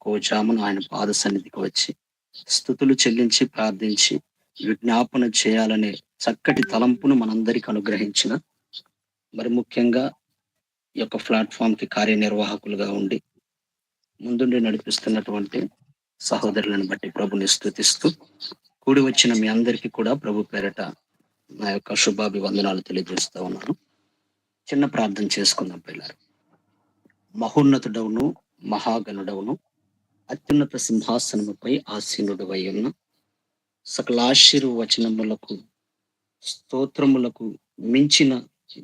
కోచామును ఆయన పాద సన్నిధికి వచ్చి స్థుతులు చెల్లించి ప్రార్థించి విజ్ఞాపన చేయాలనే చక్కటి తలంపును మనందరికి అనుగ్రహించిన మరి ముఖ్యంగా ఈ యొక్క ప్లాట్ఫామ్కి కార్యనిర్వాహకులుగా ఉండి ముందుండి నడిపిస్తున్నటువంటి సహోదరులను బట్టి ప్రభుని స్థుతిస్తూ కూడి వచ్చిన మీ అందరికీ కూడా ప్రభు పేరట నా యొక్క శుభాభివందనాలు తెలియజేస్తూ ఉన్నాను. చిన్న ప్రార్థన చేసుకుందాం పిల్లలు. మహోన్నతుడవును మహాగణుడవును అత్యున్నత సింహాసనముపై ఆసీనుడు ఉన్న సకలాశీర్వచనములకు స్తోత్రములకు మించిన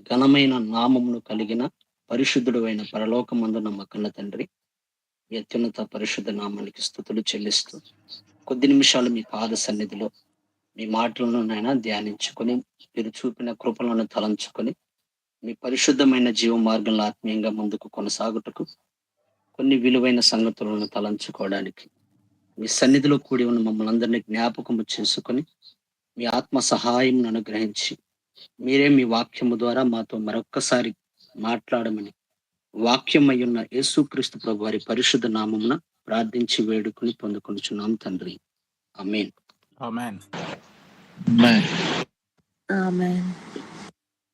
ఘనమైన నామమును కలిగిన పరిశుద్ధుడు అయిన పరలోకమందున మా కన్న తండ్రి ఈ అత్యున్నత పరిశుద్ధ నామానికి స్థుతులు చెల్లిస్తూ కొద్ది నిమిషాలు మీ పాద సన్నిధిలో మీ మాటలను నైనా ధ్యానించుకొని మీరు చూపిన కృపలను తలంచుకొని మీ పరిశుద్ధమైన జీవ మార్గంలో ఆత్మీయంగా ముందుకు కొనసాగుటకు కొన్ని విలువైన సంగతులను తలంచుకోవడానికి. మీ సన్నిధిలో కూడి ఉన్న మమ్మల్ని అందరినీ జ్ఞాపకము చేసుకొని మీ ఆత్మ సహాయం అనుగ్రహించి మీరే మీ వాక్యము ద్వారా మాతో మరొక్కసారి మాట్లాడమని వాక్యం అయ్యున్న యేసుక్రీస్తు ప్రభు వారి పరిశుద్ధ నామమున ప్రార్థించి వేడుకుని పొందుకొనుచున్నాం తండ్రి. అమేన్.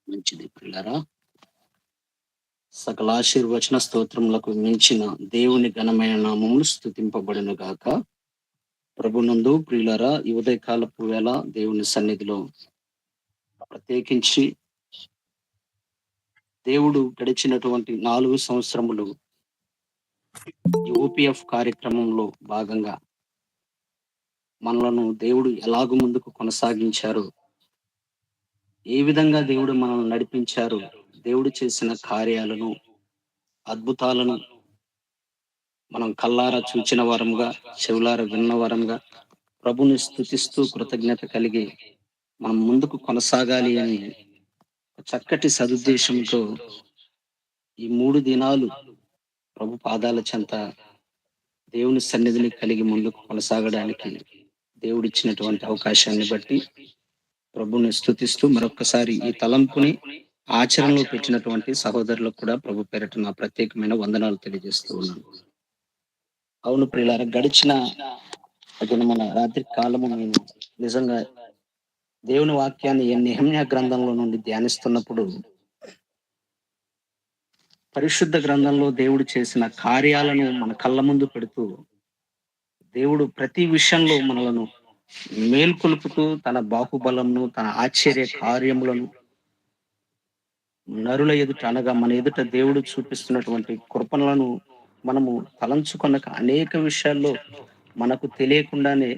మంచిది పిల్లరా సకల ఆశీర్వచన స్తోత్రములకు మించిన దేవుని ఘనమైన నామములు స్థుతింపబడును గాక. ప్రభునందు ప్రియులరా ఈ ఉదయకాలపు వేళ దేవుని సన్నిధిలో ప్రత్యేకించి దేవుడు గడిచినటువంటి నాలుగు సంవత్సరములు యూపీఎఫ్ కార్యక్రమంలో భాగంగా మనలను దేవుడు ఎలాగు ముందుకు కొనసాగించారు ఏ విధంగా దేవుడు మనల్ని నడిపించారు దేవుడు చేసిన కార్యాలను అద్భుతాలను మనం కల్లారా చూచిన వారంగా చెవులార విన్న వారంగా ప్రభుని స్థుతిస్తూ కృతజ్ఞత కలిగి మనం ముందుకు కొనసాగాలి అని చక్కటి సదుద్దేశంతో ఈ మూడు దినాలు ప్రభు పాదాల చెంత దేవుని సన్నిధిని కలిగి ముందుకు కొనసాగడానికి దేవుడిచ్చినటువంటి అవకాశాన్ని బట్టి ప్రభుని స్థుతిస్తూ మరొకసారి ఈ తలంపుని ఆచరణలో పెట్టినటువంటి సహోదరులకు కూడా ప్రభు పేరట నా ప్రత్యేకమైన వందనాలు తెలియజేస్తూ ఉన్నాను. అవును ప్రియులారా గడిచిన మన రాత్రి కాలము నేను నిజంగా దేవుని వాక్యాన్ని నిహమ్య గ్రంథంలో నుండి ధ్యానిస్తున్నప్పుడు పరిశుద్ధ గ్రంథంలో దేవుడు చేసిన కార్యాలను మన కళ్ళ ముందు పెడుతూ దేవుడు ప్రతి విషయంలో మనలను మేల్కొలుపుతూ తన బాహుబలంను తన ఆశ్చర్య కార్యములను నరుల ఎదుట అనగా మన ఎదుట దేవుడు చూపిస్తున్నటువంటి కృపణలను మనము తలంచుకొనక అనేక విషయాల్లో మనకు తెలియకుండానే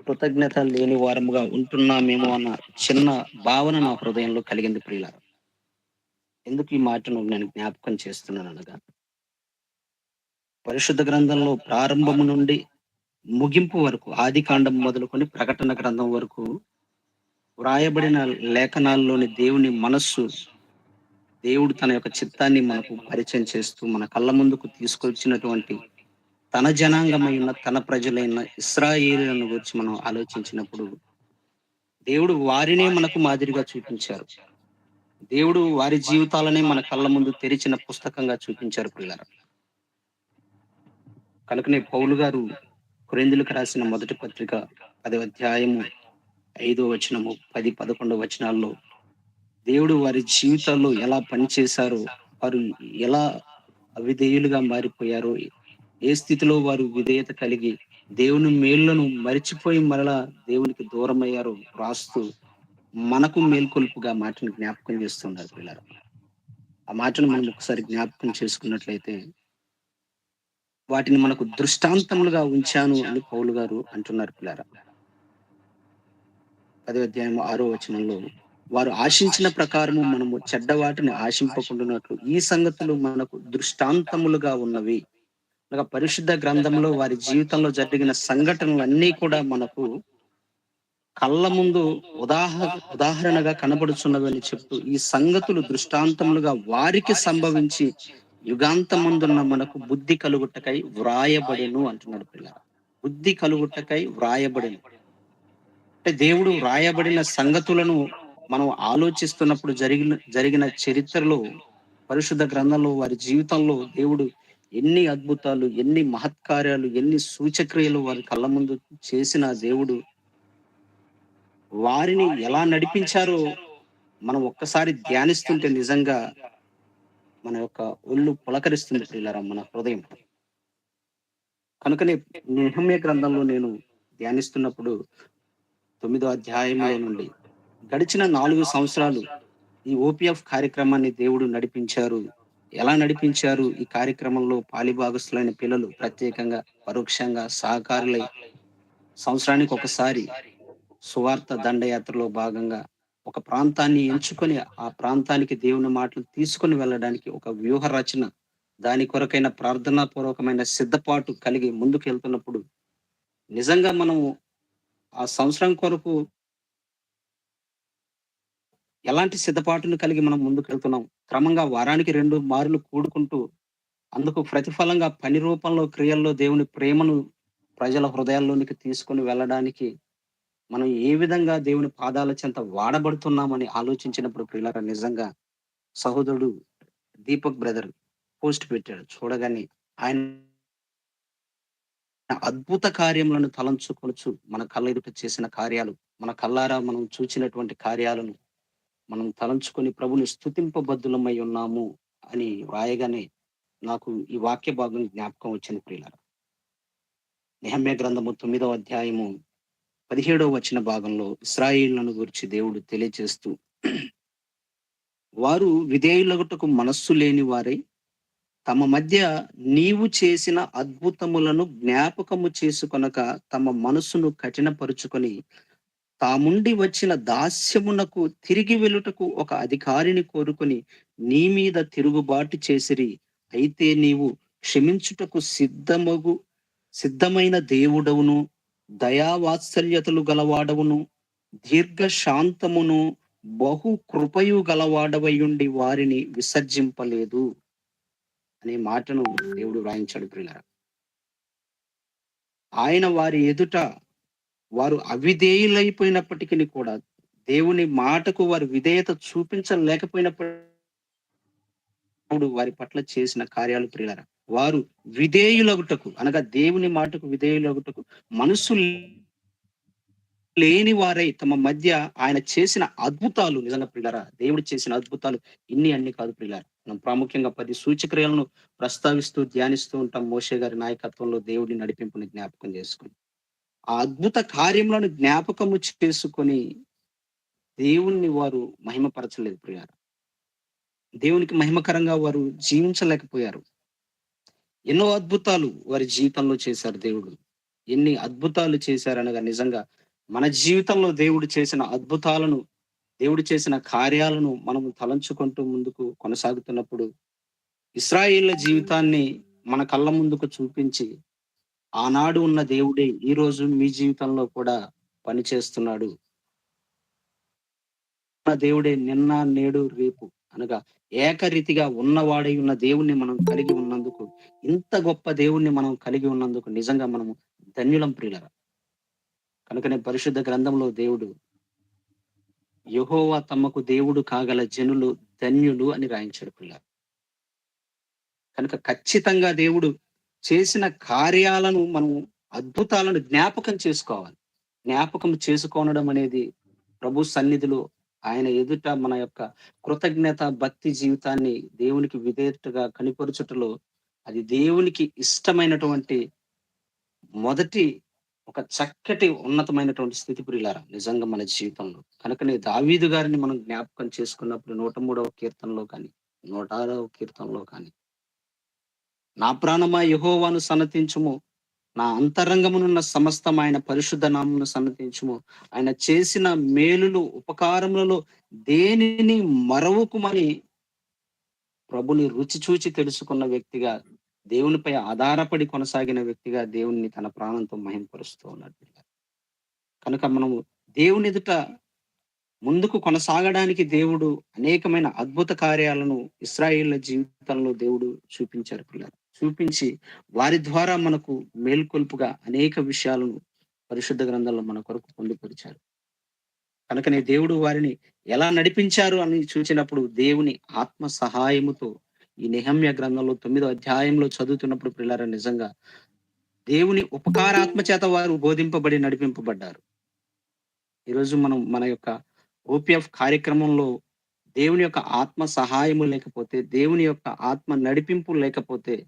కృతజ్ఞత లేని వారముగా ఉంటున్నామేమో అన్న చిన్న భావన నా హృదయంలో కలిగింది ప్రియుల ఎందుకు ఈ మాటను నేను జ్ఞాపకం చేస్తున్నాను అనగా పరిశుద్ధ గ్రంథంలో ప్రారంభము నుండి ముగింపు వరకు ఆది కాండం మొదలుకొని ప్రకటన గ్రంథం వరకు వ్రాయబడిన లేఖనాల్లోని దేవుని మనస్సు దేవుడు తన యొక్క చిత్తాన్ని మనకు పరిచయం చేస్తూ మన కళ్ళ ముందుకు తీసుకొచ్చినటువంటి తన జనాంగమైన తన ప్రజలైన ఇస్రాయేలులను గురించి మనం ఆలోచించినప్పుడు దేవుడు వారినే మనకు మాదిరిగా చూపించారు. దేవుడు వారి జీవితాలనే మన కళ్ళ ముందు తెరిచిన పుస్తకంగా చూపించారు పిల్లర. కనుకనే పౌలు గారు కురేందులకు రాసిన మొదటి పత్రిక పది అధ్యాయము ఐదో వచనము పది పదకొండవ వచనాల్లో దేవుడు వారి జీవితాల్లో ఎలా పనిచేశారో వారు ఎలా అవిధేయులుగా మారిపోయారో ఏ స్థితిలో వారు విధేయత కలిగి దేవుని మేళ్ళను మరిచిపోయి మరలా దేవునికి దూరమయ్యారో రాస్తూ మనకు మేల్కొల్పుగా మాటను జ్ఞాపకం చేస్తున్నారు పిల్లలు. ఆ మాటను మనం ఒకసారి జ్ఞాపకం చేసుకున్నట్లయితే వాటిని మనకు దృష్టాంతములుగా ఉంచాను అని పౌలు గారు అంటున్నారు పిల్లరా. పదో అధ్యాయం ఆరో వచనంలో వారు ఆశించిన ప్రకారము మనము చెడ్డ వాటిని ఆశింపకుండానట్లు. ఈ సంగతులు మనకు దృష్టాంతములుగా ఉన్నవి. అనగా పరిశుద్ధ గ్రంథంలో వారి జీవితంలో జరిగిన సంఘటనలన్నీ కూడా మనకు కళ్ళ ముందు ఉదాహర ఉదాహరణగా కనబడుచున్నవని చెప్తూ ఈ సంగతులు దృష్టాంతములుగా వారికి సంభవించి యుగాంతమందున్న మనకు బుద్ధి కలుగుటకై వ్రాయబడెను అంటున్నాడు పిల్ల బుద్ధి కలుగుటకై వ్రాయబడెను. అంటే దేవుడు వ్రాయబడిన సంగతులను మనం ఆలోచిస్తున్నప్పుడు జరిగిన జరిగిన చరిత్రలో పరిశుద్ధ గ్రంథంలో వారి జీవితంలో దేవుడు ఎన్ని అద్భుతాలు ఎన్ని మహత్కార్యాలు ఎన్ని సూచక్రియలు వారి కళ్ళ ముందు చేసిన దేవుడు వారిని ఎలా నడిపించారో మనం ఒక్కసారి ధ్యానిస్తుంటే నిజంగా మన యొక్క ఒళ్ళు పులకరిస్తుంది ప్రియులారా మన హృదయం. కనుకనే నిహమ్య గ్రంథంలో నేను ధ్యానిస్తున్నప్పుడు తొమ్మిదో అధ్యాయంలో నుండి గడిచిన నాలుగు సంవత్సరాలు ఈ ఓపీఎఫ్ కార్యక్రమాన్ని దేవుడు నడిపించారు. ఎలా నడిపించారు? ఈ కార్యక్రమంలో పాలిభాగస్తులైన పిల్లలు ప్రత్యేకంగా పరోక్షంగా సహకారులై సంవత్సరానికి ఒకసారి సువార్త దండయాత్రలో భాగంగా ఒక ప్రాంతాన్ని ఎంచుకొని ఆ ప్రాంతానికి దేవుని మాటలు తీసుకొని వెళ్ళడానికి ఒక వ్యూహ రచన దాని కొరకైన ప్రార్థనాపూర్వకమైన సిద్ధపాటు కలిగి ముందుకు వెళ్తున్నప్పుడు నిజంగా మనము ఆ సంవత్సరం కొరకు ఎలాంటి సిద్ధపాటును కలిగి మనం ముందుకు వెళ్తున్నాం క్రమంగా వారానికి రెండు మార్లు కూడుకుంటూ అందుకు ప్రతిఫలంగా పని రూపంలో క్రియల్లో దేవుని ప్రేమను ప్రజల హృదయాల్లోనికి తీసుకొని వెళ్ళడానికి మనం ఏ విధంగా దేవుని పాదాల చెంత వాడబడుతున్నామని ఆలోచించినప్పుడు ప్రియులర నిజంగా సహోదరుడు దీపక్ బ్రదర్ పోస్ట్ పెట్టాడు. చూడగానే ఆయన అద్భుత కార్యములను తలంచుకొనుచు మన కళ్ళ ఎదుట చేసిన కార్యాలు మన కళ్ళారా మనం చూచినటువంటి కార్యాలను మనం తలంచుకొని ప్రభుని స్థుతింపబద్ధులమై ఉన్నాము అని రాయగానే నాకు ఈ వాక్య భాగం జ్ఞాపకం వచ్చింది ప్రియులారా. నిహమ్య గ్రంథము తొమ్మిదవ అధ్యాయము పదిహేడవ వచ్చిన భాగంలో ఇస్రాయిళ్ళను గురించి దేవుడు తెలియజేస్తూ వారు విధేయులగుటకు మనస్సు లేని వారై తమ మధ్య నీవు చేసిన అద్భుతములను జ్ఞాపకము చేసుకొనక తమ మనసును కఠినపరుచుకొని తాముండి వచ్చిన దాస్యమునకు తిరిగి వెళ్ళుటకు ఒక అధికారిని కోరుకుని నీ మీద తిరుగుబాటు చేసిరి. అయితే నీవు క్షమించుటకు సిద్ధమగు సిద్ధమైన దేవుడవును దయావాత్సల్యతలు గలవాడవును దీర్ఘ శాంతమును బహు కృపయు గలవాడవయుండి వారిని విసర్జింపలేదు. అనే మాటను దేవుడు వ్రాయించాడు ప్రియులరా. ఆయన వారి ఎదుట వారు అవిధేయులైపోయినప్పటికీ కూడా దేవుని మాటకు వారు విధేయత చూపించలేకపోయినప్పుడు వారి పట్ల చేసిన కార్యాలు ప్రియులరా వారు విధేయులగుటకు అనగా దేవుని మాటకు విధేయులగుటకు మనసు లేని వారై తమ మధ్య ఆయన చేసిన అద్భుతాలు నిజంగా ప్రియులరా దేవుడు చేసిన అద్భుతాలు ఇన్ని అన్ని కాదు ప్రియులారా. మనం ప్రాముఖ్యంగా పది సూచక్రియలను ప్రస్తావిస్తూ ధ్యానిస్తూ ఉంటాం. మోషే గారి నాయకత్వంలో దేవుడిని నడిపింపుని జ్ఞాపకం చేసుకుని. ఆ అద్భుత కార్యములను జ్ఞాపకము చేసుకొని దేవుణ్ణి వారు మహిమపరచలేదు ప్రియారు. దేవునికి మహిమకరంగా వారు జీవించలేకపోయారు. ఎన్నో అద్భుతాలు వారి జీవితంలో చేశారు దేవుడు. ఎన్ని అద్భుతాలు చేశారనగా నిజంగా మన జీవితంలో దేవుడు చేసిన అద్భుతాలను దేవుడు చేసిన కార్యాలను మనము తలంచుకుంటూ ముందుకు కొనసాగుతున్నప్పుడు ఇస్రాయేళ్ళ జీవితాన్ని మన కళ్ళ ముందుకు చూపించి ఆనాడు ఉన్న దేవుడే ఈ రోజు మీ జీవితంలో కూడా పనిచేస్తున్నాడు. దేవుడే నిన్న నేడు రేపు అనగా ఏకరీతిగా ఉన్నవాడై ఉన్న దేవుణ్ణి మనం కలిగి ఉన్నందుకు ఇంత గొప్ప దేవుణ్ణి మనం కలిగి ఉన్నందుకు నిజంగా మనము ధన్యులం ప్రియులరా. కనుకనే పరిశుద్ధ గ్రంథంలో దేవుడు యహోవా తమకు దేవుడు కాగల జనులు ధన్యులు అని రాయించాడు పిల్ల కనుక ఖచ్చితంగా దేవుడు చేసిన కార్యాలను మనం అద్భుతాలను జ్ఞాపకం చేసుకోవాలి. జ్ఞాపకం చేసుకోనడం అనేది ప్రభు సన్నిధిలో ఆయన ఎదుట మన యొక్క కృతజ్ఞత భక్తి జీవితాన్ని దేవునికి విధేయతగా కనిపరుచుటలో అది దేవునికి ఇష్టమైనటువంటి మొదటి ఒక చక్కటి ఉన్నతమైనటువంటి స్థితి ప్రియులారా నిజంగా మన జీవితంలో. కనుకనే దావీదు గారిని మనం జ్ఞాపకం చేసుకున్నప్పుడు నూట మూడవ కీర్తనలో కానీ నూట ఆరవ కీర్తనలో కానీ నా ప్రాణమా యహోవాను సన్నతించుము. నా అంతరంగమునున్న సమస్తం ఆయన పరిశుద్ధ నామను సన్నతించుము. ఆయన చేసిన మేలులు ఉపకారములలో దేనిని మరవకుమని ప్రభుని రుచి చూచి తెలుసుకున్న వ్యక్తిగా దేవునిపై ఆధారపడి కొనసాగిన వ్యక్తిగా దేవుణ్ణి తన ప్రాణంతో మహింపరుస్తూ ఉన్నాడు. కనుక మనము దేవుని ఎదుట ముందుకు కొనసాగడానికి దేవుడు అనేకమైన అద్భుత కార్యాలను ఇస్రాయిల్ జీవితంలో దేవుడు చూపించారు పిల్లలు. చూపించి వారి ద్వారా మనకు మేల్కొల్పుగా అనేక విషయాలను పరిశుద్ధ గ్రంథంలో మన కొరకు పొందుపరిచారు. కనుకనే దేవుడు వారిని ఎలా నడిపించారు అని చూసినప్పుడు దేవుని ఆత్మ సహాయముతో ఈ నెహమ్య గ్రంథంలో తొమ్మిదో అధ్యాయంలో చదువుతున్నప్పుడు పిల్లర నిజంగా దేవుని ఉపకారాత్మ చేత వారు బోధింపబడి నడిపింపబడ్డారు. ఈరోజు మనం మన యొక్క ఓపిఎఫ్ కార్యక్రమంలో దేవుని యొక్క ఆత్మ సహాయము లేకపోతే దేవుని యొక్క ఆత్మ నడిపింపు లేకపోతే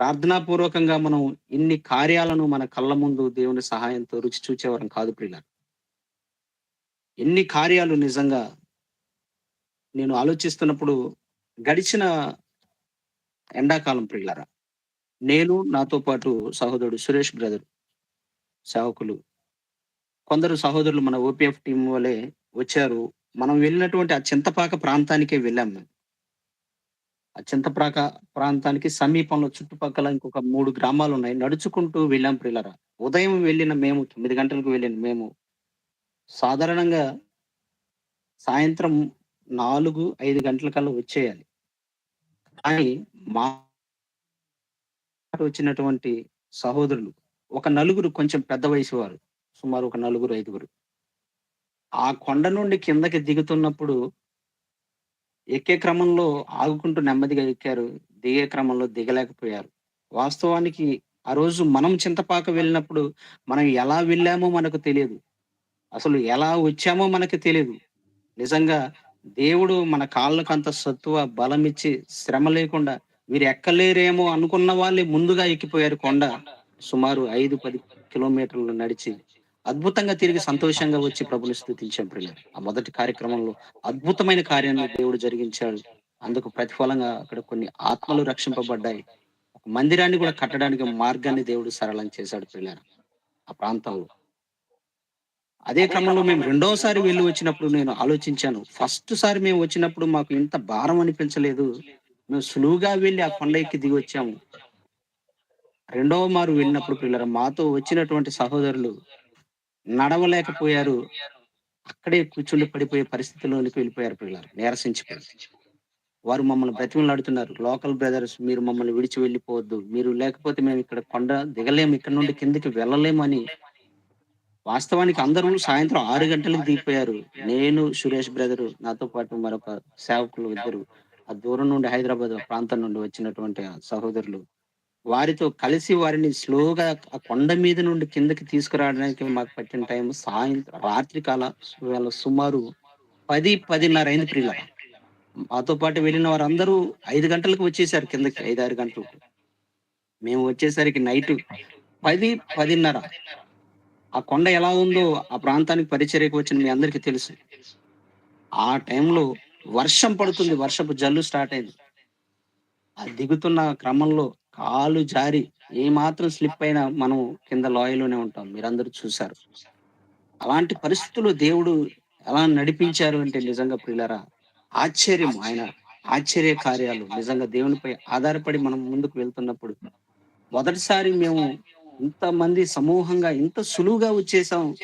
ప్రార్థనాపూర్వకంగా మనం ఇన్ని కార్యాలను మన కళ్ళ ముందు దేవుని సహాయంతో రుచి చూచేవారం కాదు ప్రియులారు. ఎన్ని కార్యాలు నిజంగా నేను ఆలోచిస్తున్నప్పుడు గడిచిన ఎండాకాలం ప్రియులరా. నేను నాతో పాటు సహోదరుడు సురేష్ బ్రదర్ సేవకులు కొందరు సహోదరులు మన ఓపీఎఫ్ టీం వలె వచ్చారు. మనం వెళ్ళినటువంటి ఆ చింతపాక ప్రాంతానికే వెళ్ళాం మేము. చింతప్రాక ప్రాంతానికి సమీపంలో చుట్టుపక్కల ఇంకొక మూడు గ్రామాలు ఉన్నాయి నడుచుకుంటూ వెళ్ళాం ప్రిల్లరా ఉదయం వెళ్ళిన మేము తొమ్మిది గంటలకు వెళ్ళిన మేము సాధారణంగా సాయంత్రం నాలుగు ఐదు గంటల కల్లా వచ్చేయాలి. కానీ మా వచ్చినటువంటి సహోదరులు ఒక నలుగురు కొంచెం పెద్ద వయసు వారు సుమారు ఒక నలుగురు ఐదుగురు. ఆ కొండ నుండి కిందకి దిగుతున్నప్పుడు ఎక్కే క్రమంలో ఆగుకుంటూ నెమ్మదిగా ఎక్కారు. దిగే క్రమంలో దిగలేకపోయారు. వాస్తవానికి ఆ రోజు మనం చింతపాక వెళ్ళినప్పుడు మనం ఎలా వెళ్ళామో మనకు తెలియదు. అసలు ఎలా వచ్చామో మనకు తెలియదు. నిజంగా దేవుడు మన కాళ్ళకు అంత సత్తువ బలం ఇచ్చి శ్రమ లేకుండా మీరు ఎక్కలేరేమో అనుకున్న వాళ్ళే ముందుగా ఎక్కిపోయారు కొండ. సుమారు ఐదు పది కిలోమీటర్లు నడిచి అద్భుతంగా తిరిగి సంతోషంగా వచ్చి ప్రభుని స్థుతించాం ప్రియులు ఆ మొదటి కార్యక్రమంలో అద్భుతమైన కార్యాన్ని దేవుడు జరిగించాడు. అందుకు ప్రతిఫలంగా అక్కడ కొన్ని ఆత్మలు రక్షింపబడ్డాయి. మందిరాన్ని కూడా కట్టడానికి మార్గాన్ని దేవుడు సరళం చేశాడు పిల్లల ఆ ప్రాంతంలో. అదే క్రమంలో మేము రెండోసారి వెళ్ళి వచ్చినప్పుడు నేను ఆలోచించాను ఫస్ట్ సారి మేము వచ్చినప్పుడు మాకు ఇంత భారం అనిపించలేదు. మేము సులువుగా వెళ్ళి ఆ కొండ ఎక్కి దిగి వచ్చాము. రెండవ మారు వెళ్ళినప్పుడు పిల్లల మాతో వచ్చినటువంటి సహోదరులు నడవలేకపోయారు. అక్కడే కూర్చుండి పడిపోయే పరిస్థితిలోనికి వెళ్ళిపోయారు పిల్లలు. నీరసించిపోయారు. వారు మమ్మల్ని బ్రతిమలాడుతున్నారు. లోకల్ బ్రదర్స్ మీరు మమ్మల్ని విడిచి వెళ్ళిపోవద్దు. మీరు లేకపోతే మేము ఇక్కడ కొండ దిగలేము. ఇక్కడ నుండి కిందకి వెళ్ళలేము అని. వాస్తవానికి అందరూ సాయంత్రం ఆరు గంటలకు దిగిపోయారు. నేను సురేష్ బ్రదరు నాతో పాటు మరొక సేవకులు ఇద్దరు. ఆ దూరం నుండి హైదరాబాద్ ప్రాంతం నుండి వచ్చినటువంటి ఆ సహోదరులు. వారితో కలిసి వారిని స్లోగా ఆ కొండ మీద నుండి కిందకి తీసుకురావడానికి మాకు పట్టిన టైం సాయంత్రం రాత్రి కాల వేళ సుమారు పది పదిన్నర అయింది ప్రియుల. మాతో పాటు వెళ్ళిన వారందరూ ఐదు గంటలకు వచ్చేసారు కిందకి ఐదు ఆరు గంటలకు. మేము వచ్చేసరికి నైట్ పది పదిన్నర. ఆ కొండ ఎలా ఉందో ఆ ప్రాంతానికి పరిచర్యకు వచ్చిన మీ అందరికీ తెలుసు. ఆ టైంలో వర్షం పడుతుంది వర్షపు జల్లు స్టార్ట్ అయింది. ఆ దిగుతున్న క్రమంలో కాలు జారి ఏ మాత్రం స్లిప్ అయినా మనం కింద లోయలోనే ఉంటాం. మీరందరూ చూశారు. అలాంటి పరిస్థితుల్లో దేవుడు ఎలా నడిపించారు అంటే నిజంగా ప్రియులరా ఆశ్చర్యం ఆయన ఆశ్చర్య కార్యాలు నిజంగా దేవునిపై ఆధారపడి మనం ముందుకు వెళ్తున్నప్పుడు మొదటిసారి మేము ఇంతమంది సమూహంగా ఇంత సులువుగా వచ్చేసాం.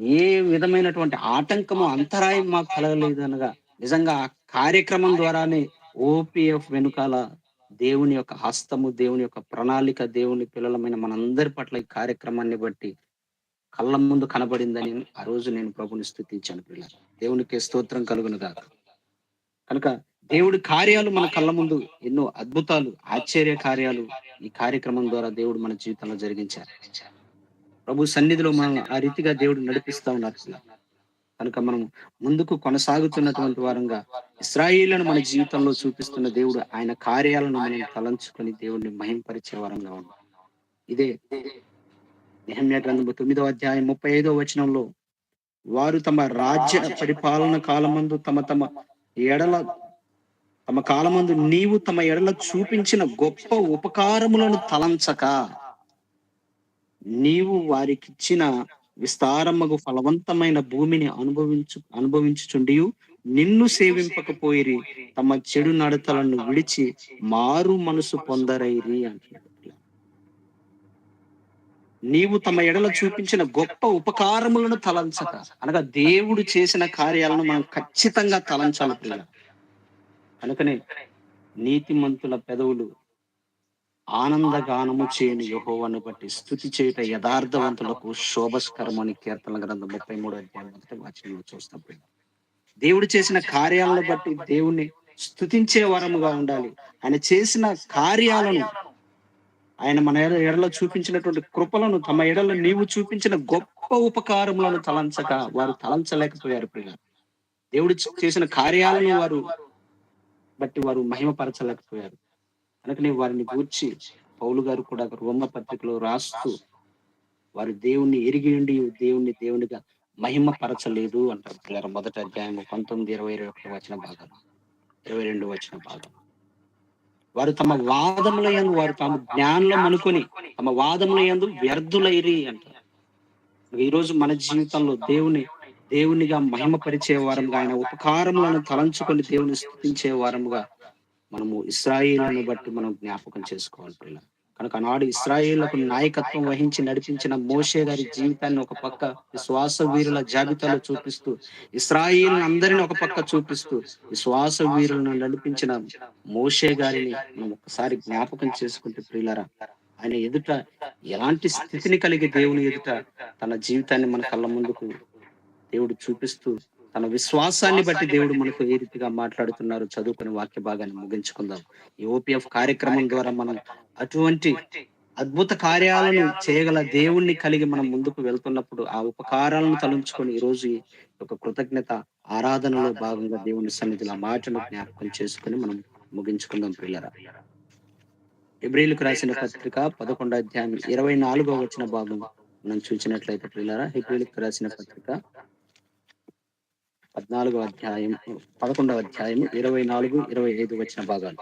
ఏ విధమైనటువంటి ఆటంకము అంతరాయం మాకు కలగలేదు అనగా నిజంగా ఆ కార్యక్రమం ద్వారానే ఓపిఎఫ్ వెనుకాల దేవుని యొక్క హస్తము దేవుని యొక్క ప్రణాళిక దేవుని పిల్లలమైన మనందరి పట్ల ఈ కార్యక్రమాన్ని బట్టి కళ్ళ ముందు కనబడిందని ఆ రోజు నేను ప్రభుని స్థుతించాను పిల్ల దేవునికి స్తోత్రం కలుగును కాక కనుక దేవుడి కార్యాలు మన కళ్ళ ముందు ఎన్నో అద్భుతాలు ఆశ్చర్య కార్యాలు ఈ కార్యక్రమం ద్వారా దేవుడు మన జీవితంలో జరిగించారు. ప్రభు సన్నిధిలో మనం ఆ రీతిగా దేవుడు నడిపిస్తా ఉన్నారు కనుక మనం ముందుకు కొనసాగుతున్నటువంటి వారంగా ఇస్రాయిలను మన జీవితంలో చూపిస్తున్న దేవుడు ఆయన కార్యాలను మనం తలంచుకొని దేవుడిని మహింపరిచే వారంగా ఉన్నాం. ఇదే నిహమ్య గ్రంథము తొమ్మిదో అధ్యాయం ముప్పై ఐదో వచనంలో వారు తమ రాజ్య పరిపాలన కాలమందు తమ తమ ఎడల తమ కాలమందు నీవు తమ ఎడల చూపించిన గొప్ప ఉపకారములను తలంచక నీవు వారికిచ్చిన విస్తారమ్మగు ఫలవంతమైన భూమిని అనుభవించు అనుభవించుచుండి నిన్ను సేవింపకపోయిరి తమ చెడు నడతలను విడిచి మారు మనసు పొందరైరి అంటున్నాడు. నీవు తమ ఎడల చూపించిన గొప్ప ఉపకారములను తలంచక అనగా దేవుడు చేసిన కార్యాలను మనం ఖచ్చితంగా తలంచాలి ప్రియ. కనుకనే నీతిమంతుల పెదవులు ఆనందగానము చేయని యహోవాను బట్టి స్థుతి చేయుట యథార్థవంతులకు శోభస్కరమని కీర్తన గ్రంథం ముప్పై మూడు అధ్యాయం మొదటి చూస్తాం దేవుడు చేసిన కార్యాలను బట్టి దేవుణ్ణి స్థుతించే వరముగా ఉండాలి. ఆయన చేసిన కార్యాలను ఆయన మన ఎడలో చూపించినటువంటి కృపలను తమ ఎడలో నీవు చూపించిన గొప్ప ఉపకారములను తలంచక వారు తలంచలేకపోయారు ప్రియ దేవుడు చేసిన కార్యాలను వారు బట్టి వారు మహిమపరచలేకపోయారు. కనుకనే వారిని గూర్చి పౌలు గారు కూడా రోమ పత్రికలో రాస్తూ వారు దేవుణ్ణి ఎరిగి ఉండి దేవుణ్ణి దేవునిగా మహిమపరచలేదు అంటారు. పిల్లల మొదటి అధ్యాయం పంతొమ్మిది ఇరవై ఇరవై ఒకటి వచ్చిన భాగం. ఇరవై రెండు వచ్చిన భాగం. వారు తమ వాదముల యందు వారు తమ జ్ఞానం అనుకొని తమ వాదముల యందు వ్యర్థులైరి అంటారు. ఈ రోజు మన జీవితంలో దేవుని దేవునిగా మహిమపరిచే వారంగా ఆయన ఉపకారములను తలంచుకొని దేవుని స్థుతించే వారముగా మనము ఇస్రాయేలును బట్టి మనం జ్ఞాపకం చేసుకోవాలి పిల్లలు కనుక ఆనాడు ఇస్రాయేళ్ళకు నాయకత్వం వహించి నడిపించిన మోషే గారి జీవితాన్ని ఒక పక్క విశ్వాస వీరుల జాబితాలో చూపిస్తూ ఇస్రాయిల్ అందరిని ఒక పక్క చూపిస్తూ విశ్వాస వీరులను నడిపించిన మోషే గారిని మనం ఒకసారి జ్ఞాపకం చేసుకుంటే ప్రియులరా ఆయన ఎదుట ఎలాంటి స్థితిని కలిగి దేవుని ఎదుట తన జీవితాన్ని మన కళ్ళ ముందుకు దేవుడు చూపిస్తూ తన విశ్వాసాన్ని బట్టి దేవుడు మనకు ఏ రీతిగా మాట్లాడుతున్నారు? చదువుకుని వాక్య భాగాన్ని ముగించుకుందాం ఈ ఓపీఎఫ్ కార్యక్రమం ద్వారా మనం అటువంటి అద్భుత కార్యాలను చేయగల దేవుణ్ణి కలిగి మనం ముందుకు వెళ్తున్నప్పుడు ఆ ఉపకారాలను తలంచుకొని ఈ రోజు యొక్క కృతజ్ఞత ఆరాధనలో భాగంగా దేవుని సన్నిధిలో మాటను జ్ఞాపకం చేసుకొని మనం ముగించుకుందాం పిల్లరా ఎబ్రిలకు రాసిన పత్రిక పదకొండో అధ్యాయం ఇరవై నాలుగో వచ్చిన భాగం మనం చూసినట్లయితే పిల్లరా ఎబ్రిలకు రాసిన పత్రిక పద్నాలుగో అధ్యాయం పదకొండవ అధ్యాయం ఇరవై నాలుగు ఇరవై ఐదు వచ్చిన భాగాలు.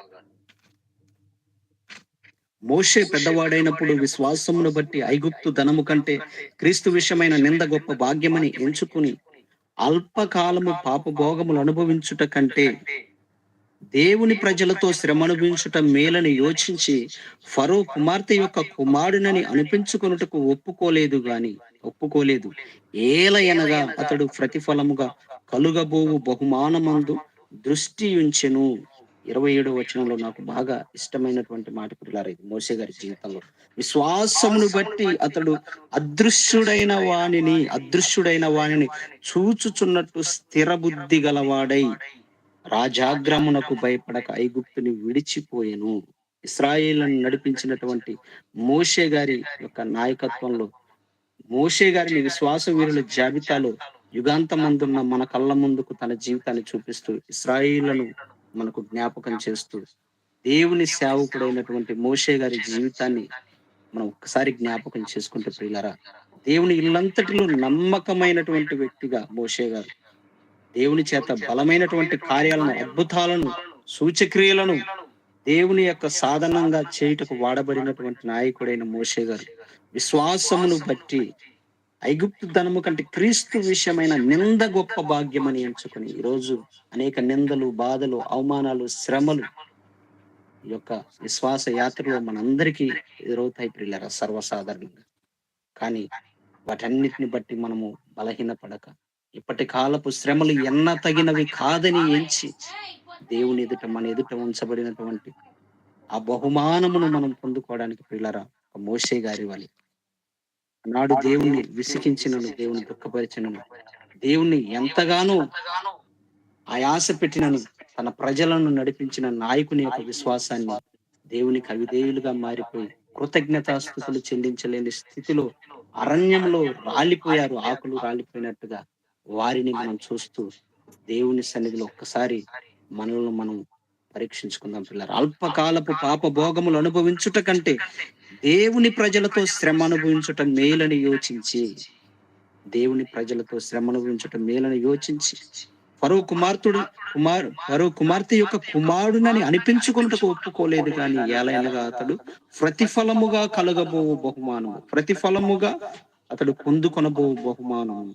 మోషే పెద్దవాడైనప్పుడు విశ్వాసమును బట్టి ఐగుప్తు ధనము కంటే క్రీస్తు విషయమైన నింద గొప్ప భాగ్యమని ఎంచుకుని అల్పకాలము పాపభోగములు అనుభవించుట కంటే దేవుని ప్రజలతో శ్రమ అనుభవించుట మేలని యోచించి ఫరో కుమార్తె యొక్క కుమారునని అనిపించుకొనుటకు ఒప్పుకోలేదు గాని ఒప్పుకోలేదు. ఏలయనగా అతడు ప్రతిఫలముగా కలుగబోవు బహుమానమందు దృష్టి ఉంచెను ఇరవై ఏడో వచనంలో నాకు బాగా ఇష్టమైనటువంటి మాట పిల్లారు ఇది మోసే గారి జీవితంలో. విశ్వాసమును బట్టి అతడు అదృశ్యుడైన వానిని అదృశ్యుడైన వానిని చూచుచున్నట్టు స్థిర బుద్ధి గలవాడై రాజాగ్రమునకు భయపడక ఐగుప్తుని విడిచిపోయెను. ఇస్రాయేళ్ళను నడిపించినటువంటి మోషే గారి యొక్క నాయకత్వంలో మోషే గారిని విశ్వాస వీరుల జాబితాలో యుగాంతమందున్న మన కళ్ళ ముందుకు తన జీవితాన్ని చూపిస్తూ ఇస్రాయిలను మనకు జ్ఞాపకం చేస్తూ దేవుని సేవకుడైనటువంటి మోషే గారి జీవితాన్ని మనం ఒక్కసారి జ్ఞాపకం చేసుకుంటే ప్రియులరా దేవుని ఇల్లంతటిలో నమ్మకమైనటువంటి వ్యక్తిగా మోషే గారు దేవుని చేత బలమైనటువంటి కార్యాలను అద్భుతాలను సూచక్రియలను దేవుని యొక్క సాధనంగా చేయుటకు వాడబడినటువంటి నాయకుడైన మోషే గారు. విశ్వాసమును బట్టి ఐగుప్తు ధనము కంటే క్రీస్తు విషయమైన నింద గొప్ప భాగ్యమని ఎంచుకుని ఈరోజు అనేక నిందలు బాధలు అవమానాలు శ్రమలు ఈ యొక్క విశ్వాస యాత్రలో మనందరికీ ఎదురవుతాయి ప్రిల్లరా సర్వసాధారణంగా. కానీ వాటన్నిటిని బట్టి మనము బలహీనపడక ఇప్పటి కాలపు శ్రమలు ఎన్న తగినవి కాదని ఎంచి దేవుని ఎదుట మన ఎదుట ఉంచబడినటువంటి ఆ బహుమానమును మనం పొందుకోవడానికి పిల్లరా మోసే గారి వాళ్ళు నాడు దేవుణ్ణి విసిగించినను దేవుని దుఃఖపరిచినను. దేవుణ్ణి ఎంతగానో ఆయాస పెట్టినను తన ప్రజలను నడిపించిన నాయకుని యొక్క విశ్వాసాన్ని దేవునికి అవిధేయులుగా మారిపోయి కృతజ్ఞతాస్థుతులు చెల్లించలేని స్థితిలో అరణ్యంలో రాలిపోయారు ఆకులు రాలిపోయినట్టుగా వారిని మనం చూస్తూ దేవుని సన్నిధిలో ఒక్కసారి మనల్ని మనం పరీక్షించుకుందాం పిల్లలు. అల్పకాలపు పాప భోగములు అనుభవించుట కంటే దేవుని ప్రజలతో శ్రమ అనుభవించటం మేలని యోచించి దేవుని ప్రజలతో శ్రమ అనుభవించటం మేలని యోచించి పరువు కుమార్తెడు కుమార్ పరువు కుమార్తె యొక్క కుమారుడని అనిపించుకున్నటకు ఒప్పుకోలేదు కానీ ఏలైనగా అతడు ప్రతిఫలముగా కలగబో బహుమానము. ప్రతిఫలముగా అతడు పొందుకొనబో బహుమానము.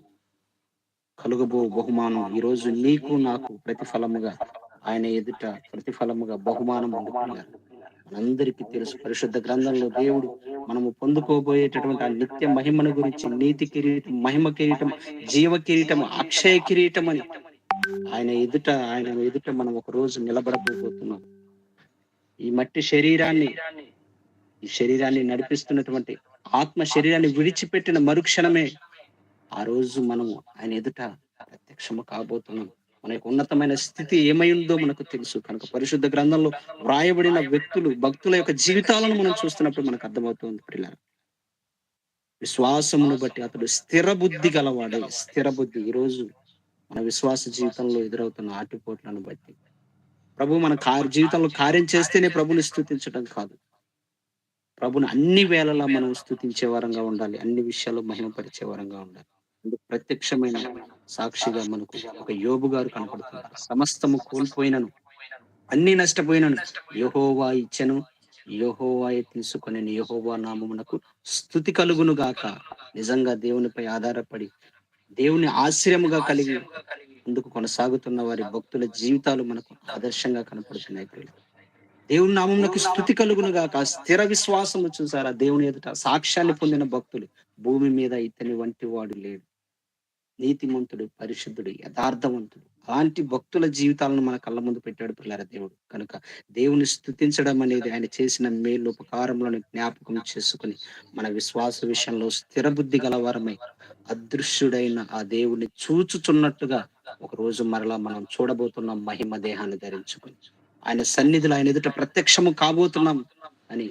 కలుగబో బహుమానం. ఈ రోజు నీకు నాకు ప్రతిఫలముగా ఆయన ఎదుట ప్రతిఫలముగా బహుమానం అందుకున్నారు మనందరికీ తెలుసు. పరిశుద్ధ గ్రంథంలో దేవుడు మనము పొందుకోబోయేటటువంటి ఆ నిత్య మహిమను గురించి నీతి కిరీటం మహిమ కిరీటం జీవ కిరీటం అక్షయ కిరీటం అని ఆయన ఎదుట ఆయన ఎదుట మనం ఒక రోజు నిలబడబోతున్నాం. ఈ మట్టి శరీరాన్ని ఈ శరీరాన్ని నడిపిస్తున్నటువంటి ఆత్మ శరీరాన్ని విడిచిపెట్టిన మరుక్షణమే ఆ రోజు మనము ఆయన ఎదుట ప్రత్యక్షము కాబోతున్నాం. మన యొక్క ఉన్నతమైన స్థితి ఏమైందో మనకు తెలుసు. కనుక పరిశుద్ధ గ్రంథంలో వ్రాయబడిన వ్యక్తులు భక్తుల యొక్క జీవితాలను మనం చూస్తున్నప్పుడు మనకు అర్థమవుతుంది పిల్లలు విశ్వాసమును బట్టి అతడు స్థిర బుద్ధి గలవాడే. స్థిర బుద్ధి. ఈరోజు మన విశ్వాస జీవితంలో ఎదురవుతున్న ఆటిపోట్లను బట్టి. ప్రభు మన కార్య జీవితంలో కార్యం చేస్తేనే ప్రభుని స్థుతించడం కాదు. ప్రభుని అన్ని వేళలా మనం స్థుతించే వారంగా ఉండాలి. అన్ని విషయాలు మహిమపరిచే వారంగా ఉండాలి. అంటే ప్రత్యక్షమైన సాక్షిగా మనకు ఒక యోబు గారు కనపడుతున్నారు. సమస్తము కోల్పోయినను అన్ని నష్టపోయినను యహోవా ఇచ్చను. యహోవాయే తీసుకుని యహోవా నామమునకు స్థుతి కలుగును గాక. నిజంగా దేవునిపై ఆధారపడి దేవుని ఆశ్రయముగా కలిగి ముందుకు కొనసాగుతున్న వారి భక్తుల జీవితాలు మనకు ఆదర్శంగా కనపడుతున్నాయి ప్రియులు. దేవుని నామమునకు స్థుతి కలుగును గాక. స్థిర విశ్వాసము చూసారా? దేవుని ఎదుట సాక్ష్యాన్ని పొందిన భక్తులు భూమి మీద ఇతని వంటి వాడు లేడు. నీతిమంతుడు పరిశుద్ధుడు యథార్థవంతుడు. అలాంటి భక్తుల జీవితాలను మన కళ్ళ ముందు పెట్టాడు పిల్లల దేవుడు. కనుక దేవుని స్థుతించడం అనేది ఆయన చేసిన మేలు ఉపకారములను జ్ఞాపకం చేసుకుని మన విశ్వాస విషయంలో స్థిర బుద్ధి గలవారమై అదృశ్యుడైన ఆ దేవుని చూచుచున్నట్టుగా ఒక రోజు మరలా మనం చూడబోతున్న మహిమ దేహాన్ని ధరించుకుని ఆయన సన్నిధిలో ఆయన ఎదుట ప్రత్యక్షము కాబోతున్నాం అని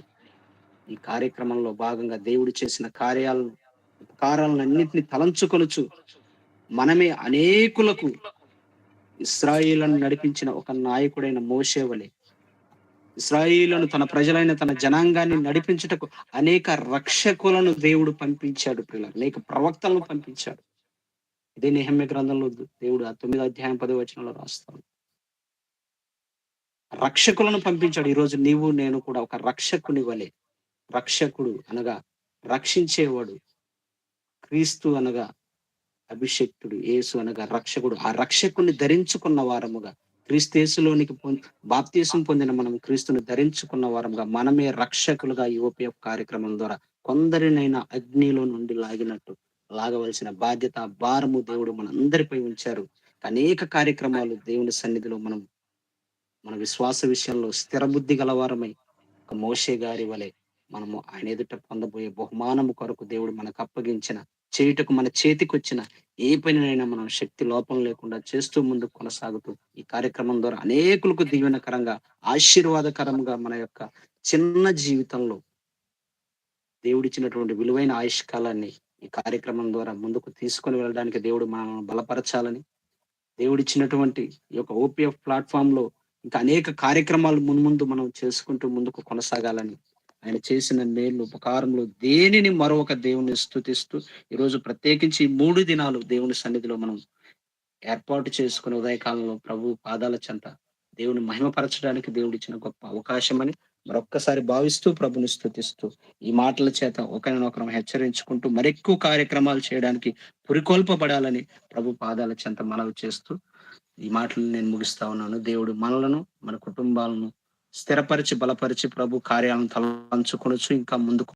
ఈ కార్యక్రమంలో భాగంగా దేవుడు చేసిన కార్యాలను ఉపకారాలను అన్నింటినీ తలంచుకొనుచు మనమే అనేకులకు ఇస్రాయిలను నడిపించిన ఒక నాయకుడైన మోషే వలె. ఇస్రాయిలను తన ప్రజలైన తన జనాంగాన్ని నడిపించుటకు అనేక రక్షకులను దేవుడు పంపించాడు పిల్లలు అనేక ప్రవక్తలను పంపించాడు. ఇదే నిహమ్య గ్రంథంలో దేవుడు ఆ తొమ్మిది అధ్యాయం పదో వచనంలో రాస్తాడు. రక్షకులను పంపించాడు. ఈరోజు నీవు నేను కూడా ఒక రక్షకుని వలె రక్షకుడు అనగా రక్షించేవాడు క్రీస్తు అనగా అభిషక్తుడు యేసు అనగా రక్షకుడు. ఆ రక్షకుని ధరించుకున్న వారముగా క్రీస్తేసులోనికి బాప్తీసం పొందిన మనం క్రీస్తుని ధరించుకున్న వారముగా మనమే రక్షకులుగా యువపీఎఫ్ కార్యక్రమం ద్వారా కొందరినైనా అగ్నిలో నుండి లాగినట్టు లాగవలసిన బాధ్యత భారము దేవుడు మనందరిపై ఉంచారు. అనేక కార్యక్రమాలు దేవుని సన్నిధిలో మనం మన విశ్వాస విషయంలో స్థిర బుద్ధి గలవారమై ఒక మోషే గారి వలె మనము ఆయన ఎదుట పొందబోయే బహుమానము కొరకు దేవుడు మనకు అప్పగించిన చేయుటకు మన చేతికి వచ్చిన ఏ పనినైనా మనం శక్తి లోపం లేకుండా చేస్తూ ముందుకు కొనసాగుతూ ఈ కార్యక్రమం ద్వారా అనేకులకు దీవెనకరంగా ఆశీర్వాదకరంగా మన యొక్క చిన్న జీవితంలో దేవుడిచ్చినటువంటి విలువైన ఆయుష్కాలాన్ని ఈ కార్యక్రమం ద్వారా ముందుకు తీసుకొని వెళ్ళడానికి దేవుడు మనల్ని బలపరచాలని దేవుడిచ్చినటువంటి ఈ యొక్క ఓపీఎఫ్ ప్లాట్ఫామ్లో ఇంకా అనేక కార్యక్రమాలు మున్ముందు మనం చేసుకుంటూ ముందుకు కొనసాగాలని ఆయన చేసిన మేలు ఉపకారంలో దేనిని మరొక దేవుని స్థుతిస్తూ ఈరోజు ప్రత్యేకించి మూడు దినాలు దేవుని సన్నిధిలో మనం ఏర్పాటు చేసుకునే ఉదయకాలంలో ప్రభు పాదాల చెంత దేవుని మహిమపరచడానికి దేవుడు ఇచ్చిన గొప్ప అవకాశం అని మరొక్కసారి భావిస్తూ ప్రభుని స్థుతిస్తూ ఈ మాటల చేత ఒకరినొకరం హెచ్చరించుకుంటూ మరెక్కువ కార్యక్రమాలు చేయడానికి పురికొల్పబడాలని ప్రభు పాదాల చెంత మనవి చేస్తూ ఈ మాటలు నేను ముగిస్తా ఉన్నాను. దేవుడు మనలను మన కుటుంబాలను స్థిరపరిచి బలపరిచి ప్రభు కార్యాలను తలంచుకొనొచ్చు ఇంకా ముందుకు